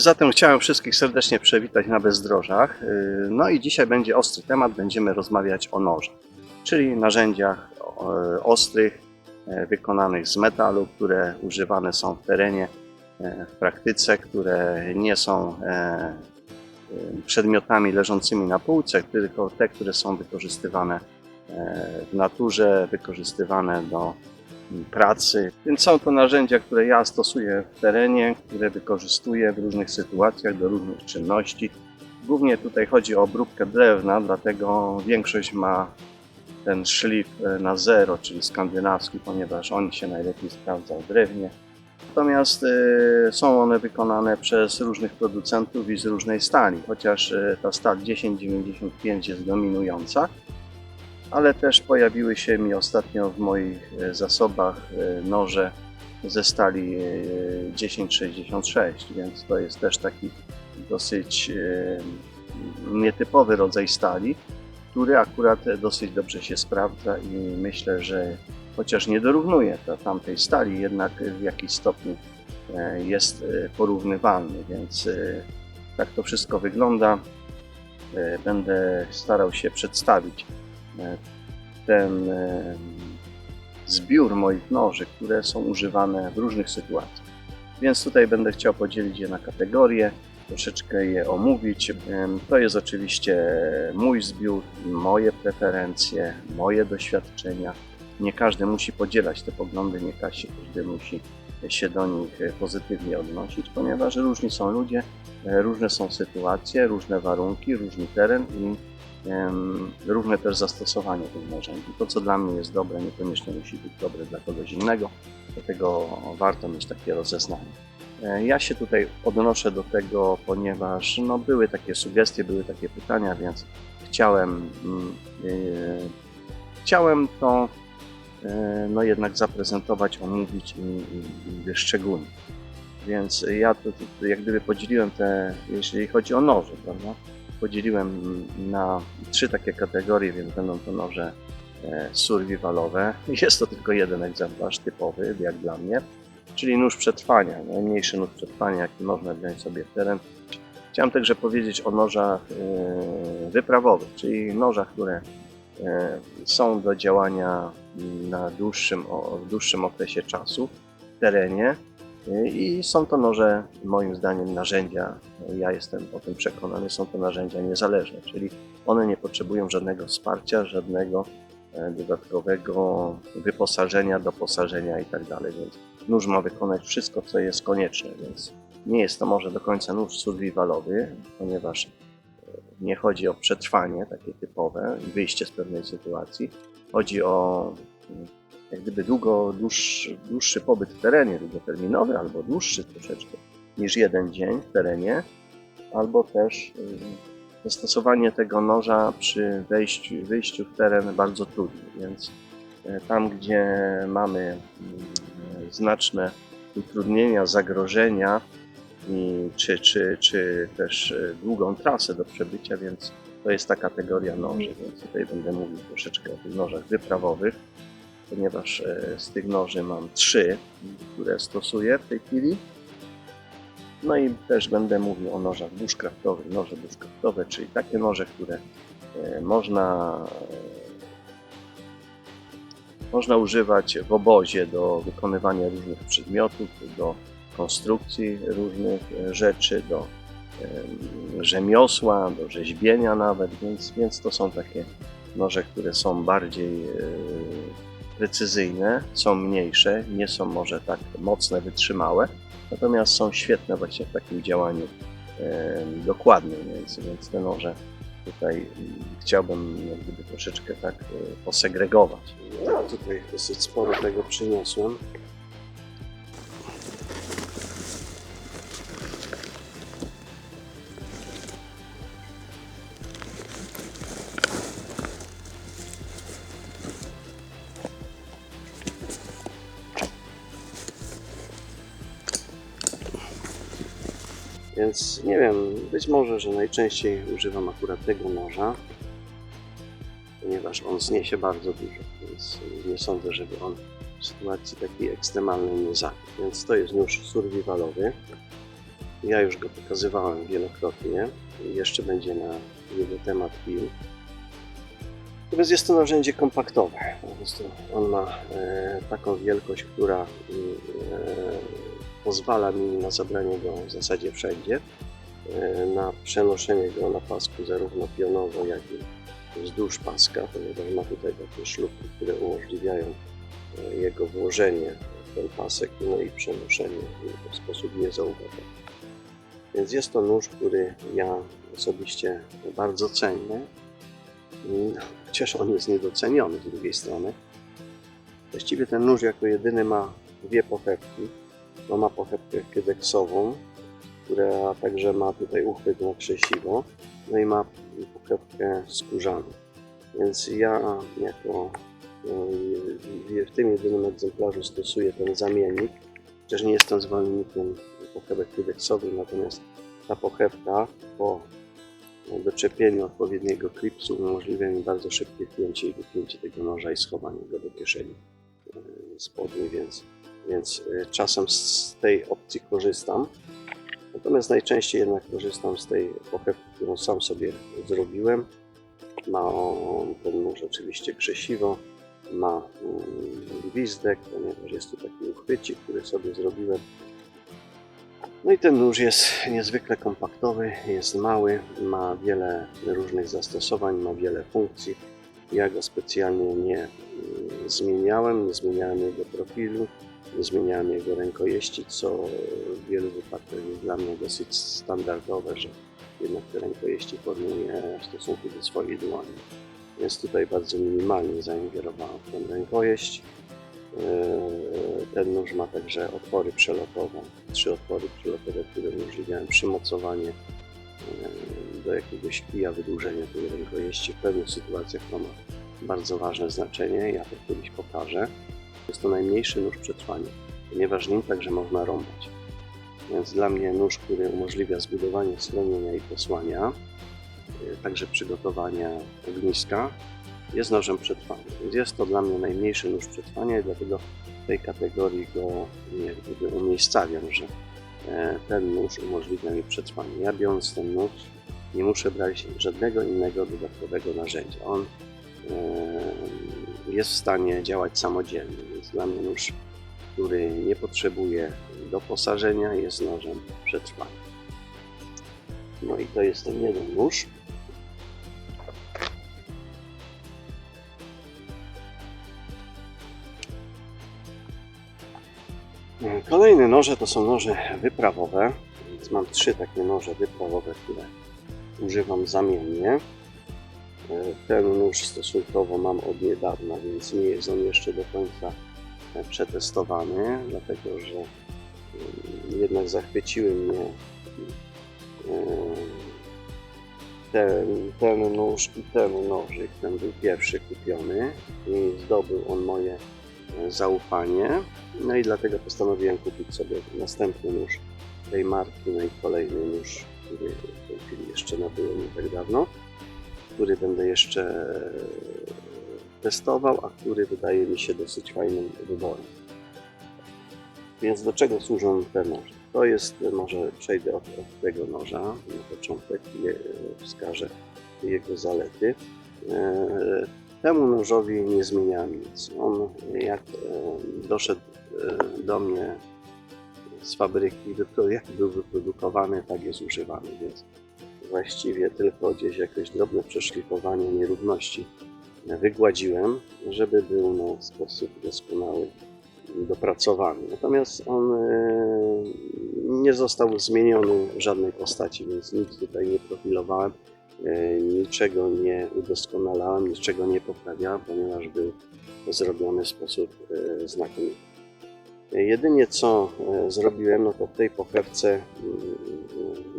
Zatem chciałem wszystkich serdecznie przywitać na bezdrożach. Yy, No i dzisiaj będzie ostry temat, będziemy rozmawiać o nożach, czyli narzędziach e, ostrych, e, wykonanych z metalu, które używane są w terenie, e, w praktyce, które nie są przedmiotami leżącymi na półce, tylko te, które są wykorzystywane w naturze, wykorzystywane do pracy. Więc są to narzędzia, które ja stosuję w terenie, które wykorzystuję w różnych sytuacjach do różnych czynności. Głównie tutaj chodzi o obróbkę drewna, dlatego większość ma ten szlif e, na zero, czyli skandynawski, ponieważ on się najlepiej sprawdza w drewnie. Natomiast e, są one wykonane przez różnych producentów i z różnej stali, chociaż e, ta stal 1095 jest dominująca ale też pojawiły się mi ostatnio w moich e, zasobach e, noże ze stali e, 1066, więc to jest też taki dosyć e, nietypowy rodzaj stali, który akurat dosyć dobrze się sprawdza i myślę, że chociaż nie dorównuje do tamtej stali, jednak w jakiś stopniu e, jest e, porównywalny, więc e, tak to wszystko wygląda. E, Będę starał się przedstawić e, ten zbiór moich noży, które są używane w różnych sytuacjach. Więc tutaj będę chciał podzielić je na kategorie, troszeczkę je omówić. To jest oczywiście mój zbiór, moje preferencje, moje doświadczenia. Nie każdy musi podzielać te poglądy, nie każdy musi się do nich pozytywnie odnosić, ponieważ różni są ludzie, e, różne są sytuacje, różne warunki, różny teren i em, różne też zastosowanie tych narzędzi. To, co dla mnie jest dobre, niekoniecznie musi być dobre dla kogoś innego, dlatego warto mieć takie rozeznanie. E, Ja się tutaj odnoszę do tego, ponieważ no, były takie sugestie, były takie pytania, więc chciałem, e, chciałem to e, no, jednak zaprezentować, omówić i, i, i. Więc ja to jak gdyby podzieliłem te, jeśli chodzi o noże, prawda? Podzieliłem na trzy takie kategorie, więc będą to noże e, survivalowe. Jest to tylko jeden egzemplarz typowy, jak dla mnie, czyli nóż przetrwania, najmniejszy nóż przetrwania, jaki można wziąć sobie w teren. Chciałem także powiedzieć o nożach e, wyprawowych, czyli nożach, które e, są do działania na dłuższym, w dłuższym okresie czasu w terenie i są to noże, moim zdaniem, narzędzia, ja jestem o tym przekonany, są to narzędzia niezależne, czyli one nie potrzebują żadnego wsparcia, żadnego e, dodatkowego wyposażenia, doposażenia itd. Więc nóż ma wykonać wszystko, co jest konieczne, więc nie jest to może do końca nóż survivalowy, ponieważ e, nie chodzi o przetrwanie takie typowe wyjście z pewnej sytuacji. Chodzi o jak gdyby długo, dłuższy, dłuższy pobyt w terenie, długoterminowy albo dłuższy troszeczkę niż jeden dzień w terenie, albo też y, zastosowanie tego noża przy wejściu, wyjściu w teren bardzo trudny, więc y, tam, gdzie mamy y, znaczne utrudnienia, zagrożenia, i, czy, czy, czy też y, długą trasę do przebycia, więc to jest ta kategoria noży, więc tutaj będę mówił troszeczkę o tych nożach wyprawowych ponieważ e, z tych noży mam trzy, które stosuję w tej chwili. No i też będę mówił o nożach bushcraftowych. Noże bushcraftowe, czyli takie noże, które e, można, e, można używać w obozie do wykonywania różnych przedmiotów, do konstrukcji różnych rzeczy, do em, rzemiosła, do rzeźbienia nawet, więc, więc to są takie noże, które są bardziej precyzyjne, są mniejsze, nie są może tak mocne, wytrzymałe, natomiast są świetne właśnie w takim działaniu dokładnym, więc, więc te noże tutaj mm, chciałbym gdyby troszeczkę tak e, posegregować. Ja tutaj dosyć sporo tego przyniosłem. Więc nie wiem, być może, że najczęściej używam akurat tego noża, ponieważ on zniesie bardzo dużo, więc nie sądzę, żeby on w sytuacji takiej ekstremalnej nie zabił. Więc to jest nóż survivalowy. Ja już go pokazywałem wielokrotnie. Jeszcze będzie na jego temat film. Natomiast jest to narzędzie kompaktowe. Po prostu on ma e, taką wielkość, która e, pozwala mi na zabranie go w zasadzie wszędzie, e, na przenoszenie go na pasku zarówno pionowo, jak i wzdłuż paska, ponieważ ma tutaj takie szlufki, które umożliwiają e, jego włożenie w ten pasek, no i przenoszenie w sposób niezauważony. Więc jest to nóż, który ja osobiście bardzo cenię, Mm, chociaż on jest niedoceniony z drugiej strony. Właściwie ten nóż jako jedyny ma dwie pochewki. No ma pochewkę kydeksową, która także ma tutaj uchwyt na krzesiwo, no i ma pochewkę skórzaną. Więc ja jako i- w tym jedynym egzemplarzu stosuję ten zamiennik, chociaż nie jestem zwolennikiem pochewek kydeksowych, natomiast ta pochewka po doczepieniu odpowiedniego klipsu umożliwia mi bardzo szybkie wpięcie i wypięcie tego noża i schowanie go do kieszeni e, spodni, więc, więc e, czasem z tej opcji korzystam. Natomiast najczęściej jednak korzystam z tej pochewki, którą sam sobie zrobiłem. Ma on ten nóż oczywiście krzesiwo, ma mm, gwizdek, ponieważ jest tu taki uchwycik, który sobie zrobiłem. No i ten nóż jest niezwykle kompaktowy, jest mały, ma wiele różnych zastosowań, ma wiele funkcji. Ja go specjalnie nie mm, zmieniałem, nie zmieniałem jego profilu, zmieniałem jego rękojeści, co w wielu wypadkach jest dla mnie dosyć standardowe, że jednak te rękojeści formuję w stosunku do swojej dłoni. Więc tutaj bardzo minimalnie zaingerowałem w tę rękojeść. Yy, Ten nóż ma także otwory przelotowe, trzy otwory przelotowe, które umożliwiają przymocowanie yy, do jakiegoś kija, wydłużenie tej rękojeści. W pewnych sytuacjach to ma bardzo ważne znaczenie, ja to kiedyś pokażę. Jest to najmniejszy nóż przetrwania, ponieważ nim także można rąbać. Więc dla mnie nóż, który umożliwia zbudowanie schronienia i posłania, yy, także przygotowania ogniska, jest nożem przetrwania. Więc jest to dla mnie najmniejszy nóż przetrwania i dlatego w tej kategorii go jak gdyby umiejscawiam, że e, ten nóż umożliwia mi przetrwanie. Ja biorąc ten nóż nie muszę brać żadnego innego dodatkowego narzędzia. On e, jest w stanie działać samodzielnie, więc dla mnie nóż, który nie potrzebuje doposażenia jest nożem przetrwania. No i to jest ten jeden nóż. Kolejne noże to są noże wyprawowe, więc mam trzy takie noże wyprawowe, które używam zamiennie. E, Ten nóż stosunkowo mam od niedawna, więc nie jest on jeszcze do końca przetestowany, dlatego że mm, jednak zachwyciły mnie e, ten, ten nóż i ten nożyk. Ten był pierwszy kupiony i zdobył on moje e, zaufanie. No i dlatego postanowiłem kupić sobie następny nóż tej marki, no i kolejny nóż, który w tej chwili jeszcze nabyłem nie tak dawno, który będę jeszcze testował, a który wydaje mi się dosyć fajnym wyborem. Więc do czego służą te noże? To jest, może przejdę od, od tego noża na początek i e, wskażę jego zalety. E, Temu nożowi nie zmieniałem nic. On jak e, doszedł e, do mnie z fabryki, jak był wyprodukowany, tak jest używany, więc właściwie tylko gdzieś jakieś drobne przeszlifowanie nierówności wygładziłem, żeby był no, w sposób doskonały dopracowany. Natomiast on e, nie został zmieniony w żadnej postaci, więc nic tutaj nie profilowałem, e, niczego nie udoskonalałem, niczego nie poprawiałem, ponieważ był zrobiony w sposób e, znakomity. Jedynie co zrobiłem, no to w tej pochewce mm,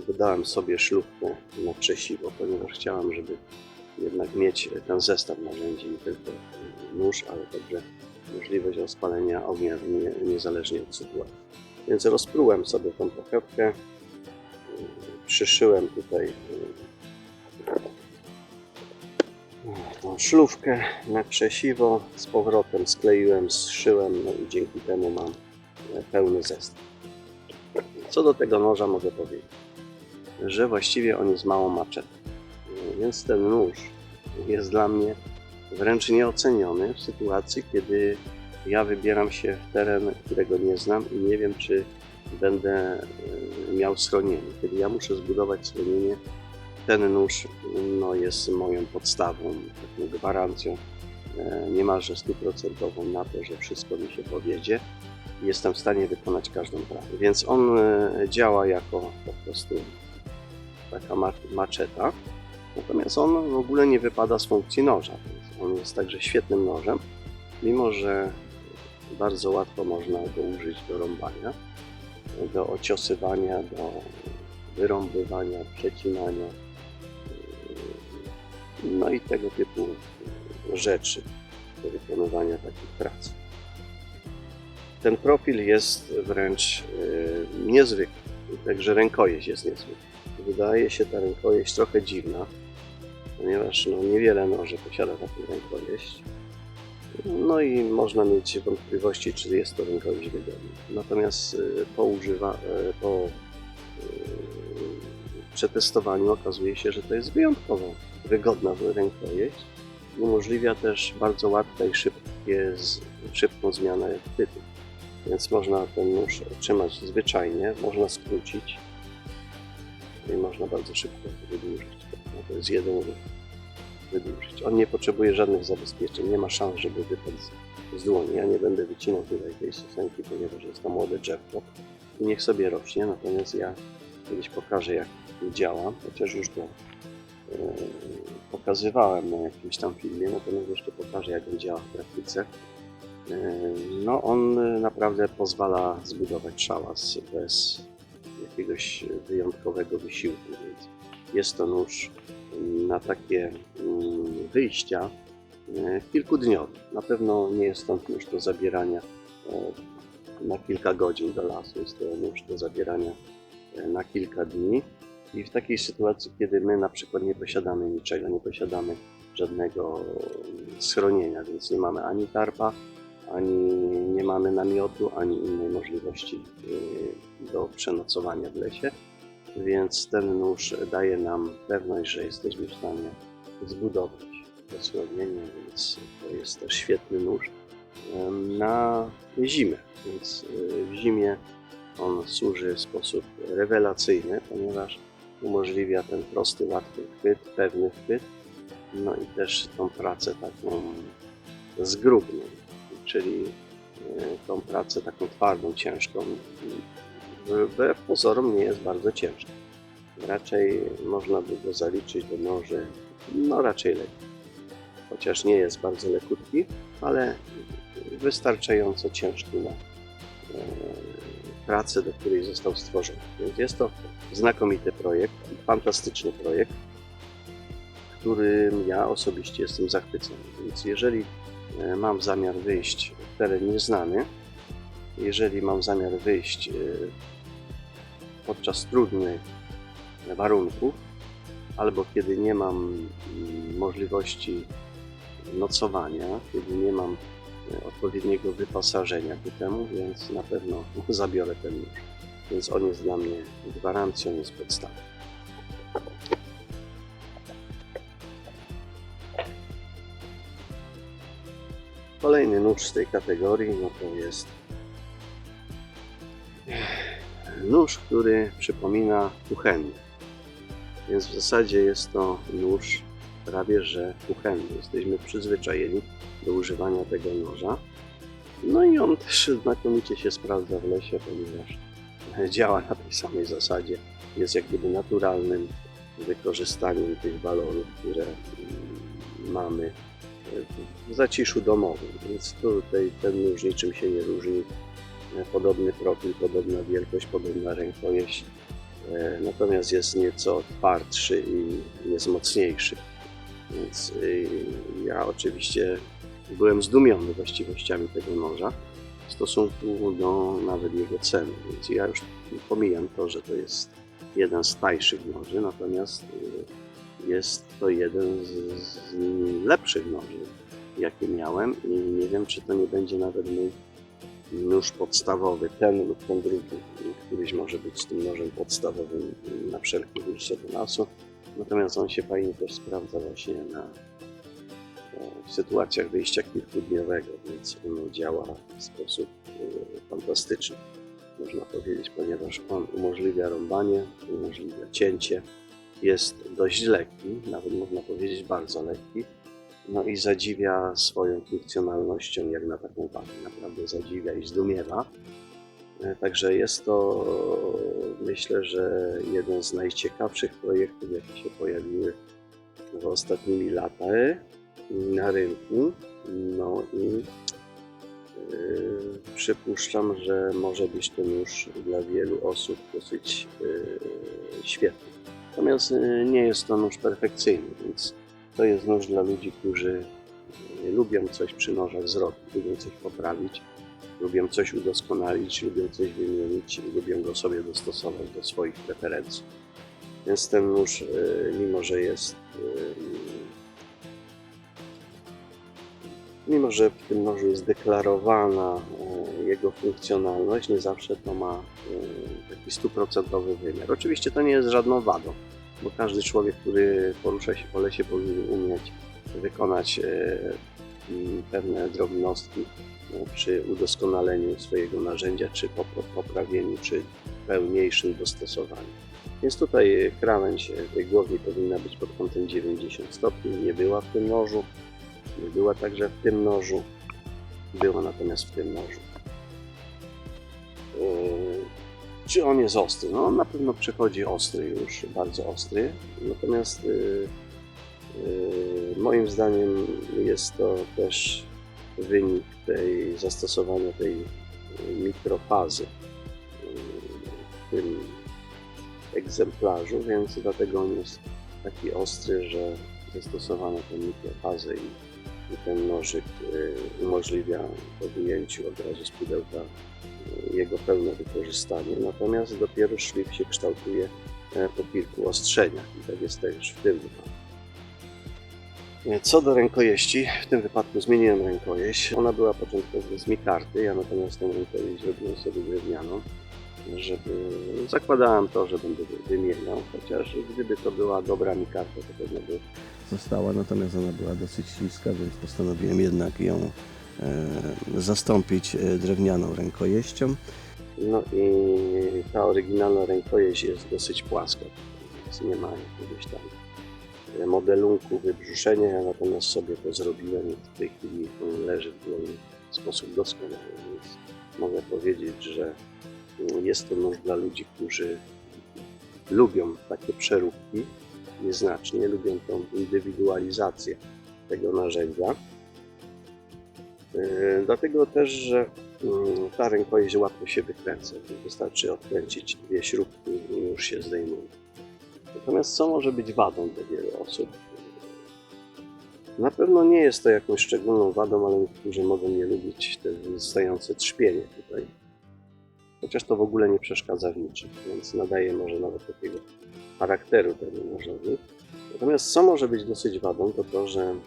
wydałem sobie szlufkę na krzesiwo, ponieważ chciałem, żeby jednak mieć ten zestaw narzędzi, nie tylko nóż, ale także możliwość rozpalenia ognia nie, niezależnie od sytuacji. Więc rozprułem sobie tą pochewkę, przyszyłem tutaj e, tą szlufkę na krzesiwo, z powrotem skleiłem, zszyłem, no i dzięki temu mam pełny zestaw. Co do tego noża mogę powiedzieć, że właściwie on jest małą maczetą. Więc ten nóż jest dla mnie wręcz nieoceniony w sytuacji, kiedy ja wybieram się w teren, którego nie znam i nie wiem, czy będę e, miał schronienie. Kiedy ja muszę zbudować schronienie, ten nóż no, jest moją podstawą, taką gwarancją e, niemalże stuprocentową na to, że wszystko mi się powiedzie jestem w stanie wykonać każdą pracę. Więc on e, działa jako po prostu taka ma- maczeta, natomiast on w ogóle nie wypada z funkcji noża. Więc on jest także świetnym nożem, mimo że bardzo łatwo można go użyć do rąbania, do ociosywania, do wyrąbywania, przecinania, no i tego typu rzeczy do wykonywania takich prac. Ten profil jest wręcz e, niezwykły, także rękojeść jest niezwykła. Wydaje się ta rękojeść trochę dziwna, ponieważ no, niewiele noży posiada taką rękojeść. No i można mieć wątpliwości, czy jest to rękojeść wygodna. Natomiast e, po, używa, e, po e, przetestowaniu okazuje się, że to jest wyjątkowo wygodna rękojeść. Umożliwia też bardzo łatwe i szybkie, szybką zmianę chwytu. Więc można ten nóż trzymać zwyczajnie, można skrócić i można bardzo szybko wydłużyć. To jest jeden. Wydłużyć. On nie potrzebuje żadnych zabezpieczeń, nie ma szans, żeby wypadł z- dłoni. Ja nie będę wycinał tutaj tej sosenki, ponieważ jest to młode drzewko i niech sobie rośnie, natomiast ja kiedyś pokażę jak działa, chociaż już go e, pokazywałem na jakimś tam filmie, natomiast jeszcze pokażę jak on działa w praktyce. E, No on naprawdę pozwala zbudować szałas bez jakiegoś wyjątkowego wysiłku, więc jest to nóż na takie mm, wyjścia e, kilkudniowe. Na pewno nie jest to nóż do zabierania e, na kilka godzin do lasu, jest to nóż do zabierania e, na kilka dni. I w takiej sytuacji, kiedy my na przykład nie posiadamy niczego, nie posiadamy żadnego schronienia, więc nie mamy ani tarpa, ani nie mamy namiotu, ani innej możliwości do przenocowania w lesie, więc ten nóż daje nam pewność, że jesteśmy w stanie zbudować to schronienie, więc to jest też świetny nóż na zimę, więc y, w zimie on służy w sposób rewelacyjny, ponieważ umożliwia ten prosty, łatwy chwyt, pewny chwyt, no i też tą pracę taką zgrubną, czyli e, tą pracę taką twardą, ciężką. Wbrew pozorom nie jest bardzo ciężka. Raczej można by go zaliczyć do noży, no raczej lekki. Chociaż nie jest bardzo lekutki, ale wystarczająco ciężki na e, pracę, do której został stworzony. Więc jest to znakomity projekt, fantastyczny projekt, którym ja osobiście jestem zachwycony. Więc jeżeli e, mam zamiar wyjść w teren nieznany, jeżeli mam zamiar wyjść e, podczas trudnych warunków, albo kiedy nie mam mm, możliwości nocowania, kiedy nie mam e, odpowiedniego wyposażenia ku temu, więc na pewno zabiorę ten nóż. Więc on jest dla mnie gwarancją, jest podstawą. Kolejny nóż z tej kategorii no to jest nóż, który przypomina kuchenny. Więc w zasadzie jest to nóż prawie że kuchenny. Jesteśmy przyzwyczajeni do używania tego noża. No i on też znakomicie się sprawdza w lesie, ponieważ działa na tej samej zasadzie. Jest jak gdyby naturalnym wykorzystaniem tych walorów, które mamy w zaciszu domowym. Więc tutaj ten nóż niczym się nie różni. Podobny profil, podobna wielkość, podobna rękojeść. E, Natomiast jest nieco twardszy i jest mocniejszy. Więc y, ja oczywiście byłem zdumiony właściwościami tego noża w stosunku do nawet jego ceny. Więc ja już pomijam to, że to jest jeden z tańszych noży, natomiast y, jest to jeden z, z lepszych noży, jakie miałem i nie wiem, czy to nie będzie nawet mój nóż podstawowy, ten lub ten drugi, który kiedyś może być tym nożem podstawowym na wyjście do lasu. Natomiast on się fajnie też sprawdza właśnie na e, w sytuacjach wyjścia kilkudniowego, więc on działa w sposób e, fantastyczny, można powiedzieć, ponieważ on umożliwia rąbanie, umożliwia cięcie, jest dość lekki, nawet można powiedzieć bardzo lekki, no i zadziwia swoją funkcjonalnością jak na taką wagę. Naprawdę zadziwia i zdumiewa. E, Także jest to myślę, że jeden z najciekawszych projektów, jakie się pojawiły w ostatnimi laty na rynku. No i yy, przypuszczam, że może być to nóż dla wielu osób dosyć yy, świetny. Natomiast nie jest to nóż perfekcyjny, więc to jest nóż dla ludzi, którzy yy, lubią coś przy nożach zrobić, lubią coś poprawić, lubią coś udoskonalić, lubią coś wymienić, lubią go sobie dostosować do swoich preferencji. Więc ten nóż, yy, mimo że jest yy, mimo że w tym nożu jest deklarowana e, jego funkcjonalność, nie zawsze to ma e, taki stuprocentowy wymiar. Oczywiście to nie jest żadną wadą, bo każdy człowiek, który porusza się po lesie, powinien umieć wykonać e, m, pewne drobnostki e, przy udoskonaleniu swojego narzędzia, czy po po- poprawieniu, czy pełniejszym dostosowaniu. Więc tutaj e, krawędź e, tej głowni powinna być pod kątem 90 stopni, nie była w tym nożu. Nie była także w tym nożu, była natomiast w tym nożu. Czy on jest ostry? No on na pewno przechodzi ostry już, bardzo ostry. Natomiast yy, yy, moim zdaniem jest to też wynik tej zastosowania tej yy, mikrofazy yy, w tym egzemplarzu, więc dlatego on jest taki ostry, że zastosowano tę mikrofazę i ten nożyk y, umożliwia po wyjęciu od razu z pudełka y, jego pełne wykorzystanie. Natomiast dopiero szlif się kształtuje e, po kilku ostrzeniach i tak jest też w tym wypadku. E, Co do rękojeści, w tym wypadku zmieniłem rękojeść. Ona była początkowo z mikarty, ja natomiast tą rękojeść zrobiłem sobie drewnianą, żeby zakładałem to, że będę wymieniał, chociaż gdyby to była dobra mikarta, to pewno by została, natomiast ona była dosyć śliska, więc postanowiłem jednak ją zastąpić e, drewnianą rękojeścią. No i ta oryginalna rękojeść jest dosyć płaska, więc nie ma jakiegoś tam e, modelunku wybrzuszenia, ja natomiast sobie to zrobiłem i w tej chwili leży w w sposób doskonały, więc mogę powiedzieć, że jest to nóż dla ludzi, którzy lubią takie przeróbki, nieznacznie, lubią tą indywidualizację tego narzędzia. Yy, Dlatego też, że mm, ta rękojeść łatwo się wykręca. Wystarczy odkręcić dwie śrubki i już się zdejmuje. Natomiast co może być wadą dla wielu osób? Na pewno nie jest to jakąś szczególną wadą, ale niektórzy mogą nie lubić te wystające trzpienie tutaj. Chociaż to w ogóle nie przeszkadza w niczym, więc nadaje może nawet takiego charakteru temu nożowi. Natomiast co może być dosyć wadą, to to, że mm,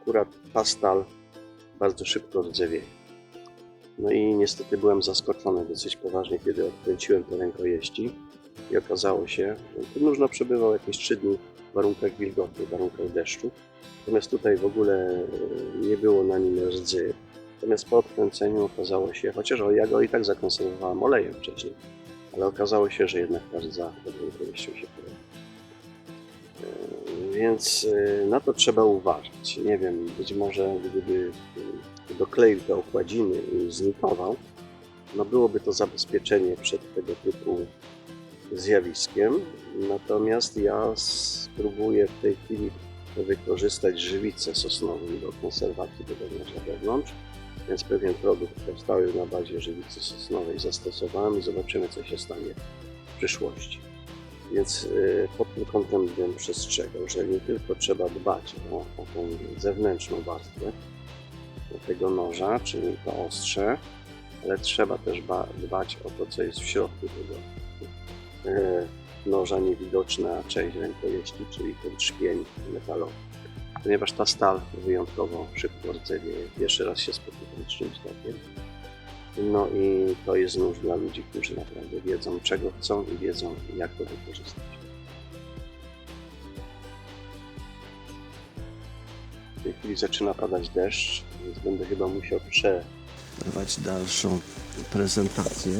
akurat ta stal bardzo szybko rdzewieje. No i niestety byłem zaskoczony dosyć poważnie, kiedy odkręciłem te rękojeści i okazało się, że ten nóż no, przebywał jakieś 3 dni w warunkach wilgotnych, w warunkach deszczu. Natomiast tutaj w ogóle e, nie było na nim rdzy. Natomiast po odkręceniu okazało się, chociaż ja go i tak zakonserwowałem olejem wcześniej, ale okazało się, że jednak rdza pod rękojeścią się pojawiła. E, Więc e, na to trzeba uważać. Nie wiem, być może gdyby dokleił te okładziny i znikował, no byłoby to zabezpieczenie przed tego typu zjawiskiem. Natomiast ja spróbuję w tej chwili wykorzystać żywicę sosnową do konserwacji noża wewnątrz. Więc pewien produkt powstały na bazie żywicy sosnowej zastosowałem i zobaczymy, co się stanie w przyszłości. Więc y, pod tym kątem bym przestrzegał, że nie tylko trzeba dbać o, o tą zewnętrzną warstwę tego noża, czyli to ostrze, ale trzeba też ba- dbać o to, co jest w środku tego e, noża, niewidoczna część rękojeści, czyli ten trzpień metalowy. Ponieważ ta stal wyjątkowo szybko rdzewieje. Pierwszy raz się spotykam z czymś takim. No i to jest nóż dla ludzi, którzy naprawdę wiedzą, czego chcą i wiedzą, jak to wykorzystać. W tej chwili zaczyna padać deszcz, więc będę chyba musiał przerwać dalszą prezentację.